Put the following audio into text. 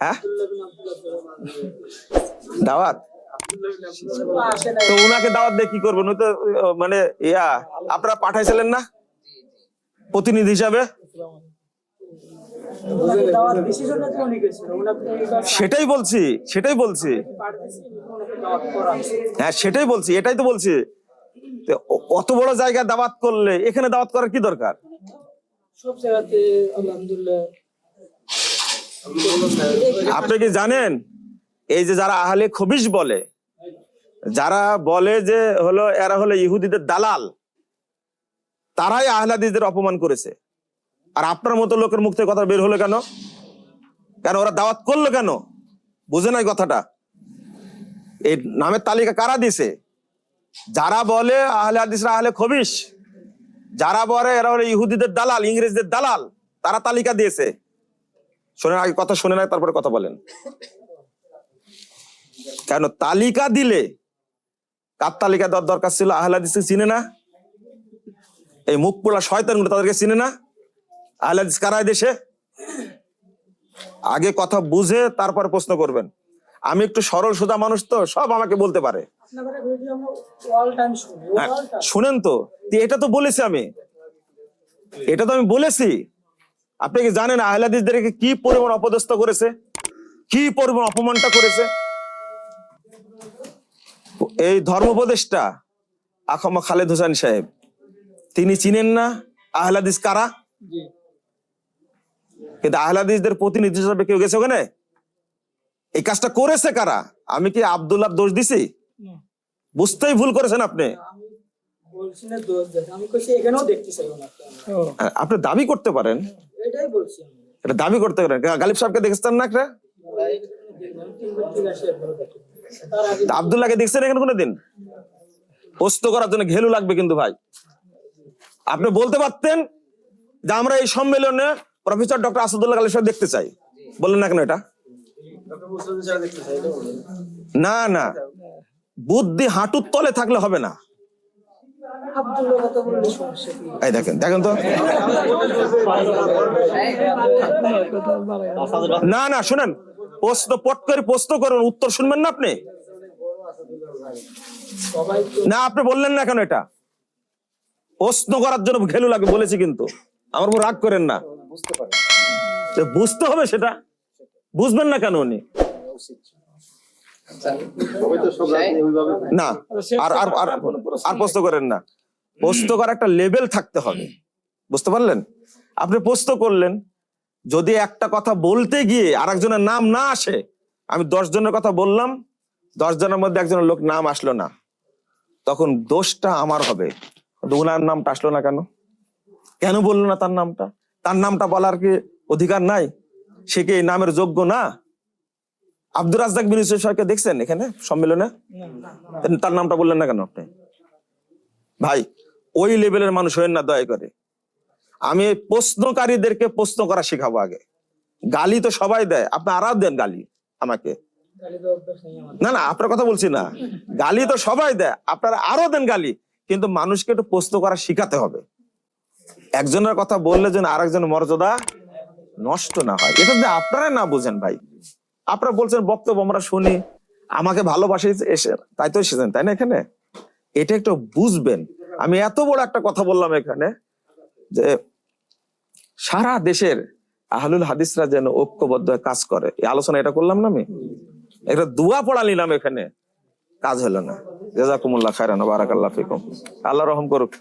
হ্যাঁ? দাওয়াত? তো উনাকে দাওয়াত দিয়ে কি করবেন তো মানে ইয়া, আপনারা পাঠাইছিলেন না? প্রতিনিধি হিসাবে? সেটাই বলছি সেটাই বলছি। হ্যাঁ সেটাই বলছি, এটাই তো বলছি। অত বড় জায়গায় দাওয়াত করলে, এখানে দাওয়াত করার কি দরকার? সব জায়গাতে, আলহামদুলিল্লাহ আপনি কি জানেন? এই যে যারা আহলে খবিস বলে, যারা বলে যে হলো এরা হলো ইহুদিদের দালাল, তারাই আহলাদিদের অপমান করেছে। আর আপনার মতো লোকের মুখ থেকে কথা বের হলো কেন? কেন ওরা দাওয়াত করল কেন? বুঝে নাই কথাটা। এই নামের তালিকা কারা দিছে? যারা বলে আহলে হাদিসরা আহলে খবিস যারা বলে এরা হলো ইহুদিদের দালাল, ইংরেজদের দালাল, তারা তালিকা দিয়েছে। শোনেন আগে কথা শুনে নাই তারপরে কথা বলেন। কেন? তালিকা দিলে কার তালিকা দেওয়ার দরকার ছিল? আহলাদিস চিনে না? এই মুখ পোড়া শয়তানগুলো তাদেরকে চিনে না? আহলাদিস কারায় দেশে? আগে কথা বুঝে তারপরে প্রশ্ন করবেন। আমি একটু সরল সোজা মানুষ তো সব আমাকে বলতে পারে। হ্যাঁ, শুনেন তো এটা তো বলেছি আমি। এটা তো আমি বলেছি। আপনি কি জানেন আহলাদিসদেরকে কি পরিমাণ অপদস্থ করেছে? কি পরিমাণ অপমানটা করেছে? এই ধর্মোপদেশটা আখমা খালেদ হোসেন সাহেব তিনি চিনেন না আহলাদিস কারা? কিন্তু আহলাদিসদের প্রতিনিধি হিসাবে কেউ গেছে ওখানে? এই কাজটা করেছে কারা? আমি কি আব্দুল্লাহ দোষ দিছি? বুঝতেই ভুল করেছেন আপনি। হ্যাঁ, আপনি দাবি করতে পারেন। এটা দাবি করতে পারেন গালিব সাহেবকে দেখেছেন না একটা? আব্দুল্লাহকে দেখছেন এখানে কোনোদিন? পোস্ত করার জন্য ঘেলু লাগবে কিন্তু ভাই। আপনি বলতে পারতেন যে আমরা এই সম্মেলনে প্রফেসর ডক্টর আসাদুল্লাহ গালিব সাহেব দেখতে চাই। বললেন না কেন এটা? না না। বুদ্ধি হাঁটুর তলে থাকলে হবে না আব্দুল্লাহ কথা বললে সমস্যা কি এই দেখেন দেখেন তো। না না শুনেন প্রশ্ন পট করে প্রশ্ন করুন উত্তর শুনবেন না আপনি? না আপনি বললেন না কেন এটা? প্রশ্ন করার জন্য ঘেলু লাগে বলেছি কিন্তু। আমার উপর রাগ করেন না। বুঝতে হবে সেটা। বুঝবেন না কেন উনি? না আর আর আর আর প্রশ্ন করেন না। প্রশ্ন করার একটা লেভেল থাকতে হবে। বুঝতে পারলেন? আপনি প্রশ্ন করলেন যদি একটা কথা বলতে গিয়ে আর একজনের নাম না আসে আমি দশ জনের কথা বললাম দশ জনের মধ্যে একজনের লোক নাম আসলো না তখন দোষটা আমার হবে। ওনার নামটা আসলো না কেন? কেন বলল না তার নামটা? তার নামটা বলার কি অধিকার নাই? সে কি এই নামের যোগ্য না? আব্দুর রাজ্জাক বিন ইউসুফ সাহেবকে দেখছেন এখানে সম্মেলনে? তার নামটা বললেন না কেন আপনি? ভাই ওই লেভেলের মানুষ হয়েন না, দয়া করে। আমি প্রশ্নকারীদেরকে প্রশ্ন করা শিখাবো আগে। গালি তো সবাই দেয়। আপনি আরও দেন গালি আমাকে। না না, আপনার কথা বলছি না। গালি তো সবাই দেয়। আপনারা আরও দেন গালি। কিন্তু মানুষকে একটু প্রশ্ন করা শিখাতে হবে। একজনের কথা বললে যেন আরেকজনের মর্যাদা নষ্ট না হয়। এটা যদি আপনারাই না বুঝেন ভাই। আপনারা বলছেন বক্তব্য, আমরা শুনি। আমাকে ভালোবাসে এসে তাই তো এসেছেন, তাই না এখানে? এটা একটু বুঝবেন। আমি এত বড় একটা কথা বললাম এখানে যে সারা দেশের আহলুল হাদিসরা যেন ঐক্যবদ্ধ কাজ করে। এই আলোচনা এটা করলাম না আমি? একটা দুয়া পড়া নিলাম এখানে। কাজ হলো না। জেজাকুমুল্লাহ খায়রান বারাকাল্লাহ ফিকুম। আল্লাহ রহম করুক।